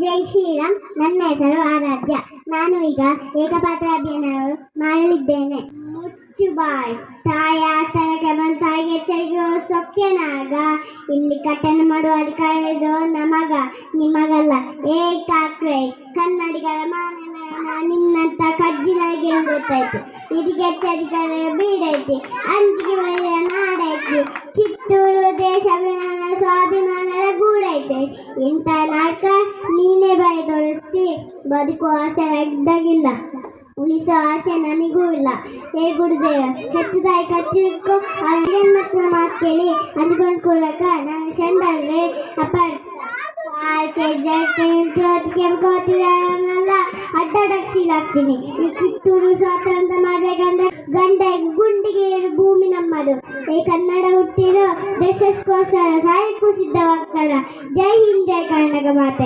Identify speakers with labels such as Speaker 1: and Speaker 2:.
Speaker 1: ಜೈ ಶ್ರೀರಾಮ್ ನನ್ನ ಹೆಸರು ಆರಾಧ್ಯ. ನಾನು ಈಗ ಏಕಪಾತ್ರ ಅಭಿಯಾನ ಮಾಡಲಿದ್ದೇನೆ. ಮುಚ್ಚು ಬಾಯ್ ತಾಯ ಆಸನಕ್ಕೆ ಬಂದು ತಾಯಿಗೆ ಎಚ್ಚರಿಕೆ ಸೊಕ್ಕೆನಾಗ. ಇಲ್ಲಿ ಕಟ್ಟನ್ನು ಮಾಡುವ ಅಧಿಕಾರ ನಮಗ ನಿಮಗಲ್ಲ ಏ ಕಾಕ್ರೆ, ಕನ್ನಡಿಗರ ಮಾನ ನಿನ್ನಂತ ಕಜ್ಜಿನರಿಗೆ ಗೊತ್ತಾಯ್ತು ಇದಕ್ಕೆ ಎಚ್ಚರಿಕೆ ಬೀಡೈತಿ. ಅಂಜಿಗೆ ಬೆಳೆದ ನಾಡೈತಿ. ಕಿತ್ತೂರು ಸ್ವಾಭಿಮಾನದ ಗೂಡೈತೆ ಇಂಥ ನಾಯಕ ನೀನೇ ಬಾಯಿ ತೋರಿಸ್ತಿ ಬದುಕುವ ಆಸೆ ಇದ್ದಾಗಿಲ್ಲ. ಉಳಿಸೋ ಆಸೆ ನನಗೂ ಇಲ್ಲ. ಹೇ ಗುರುದೇವ ಹೆತ್ತದಾಯಿ ಅಲ್ಲಿ ಮಕ್ಕಳ ಮಾತು ಕೇಳಿ. ಅಂದ್ಕೊಂಡು ಕೂಡಕ ನಾನು ಚಂದ್ರೆ ಅಡ್ಡಾಡಕ್ಕೆ ಕೆಂಪಲ್ಲ ಹಾಕ್ತೀನಿ. ಈ ಕಿತ್ತೂರು ಸ್ವಾತಂತ್ರ್ಯ ಮಾಡ್ಬೇಕಂದ್ರೆ ನಮ್ಮದು ಈ ಕನ್ನಡ ಹುಟ್ಟಿರೋ ದೇಶಕ್ಕೋಸ್ಕರ ಸಾಯಕ್ಕೂ ಸಿದ್ಧವಾಗ್ತಾರ ಜೈ ಹಿಂದ್ ಜೈ ಕರ್ನಾಟಕ ಮಾತೆ.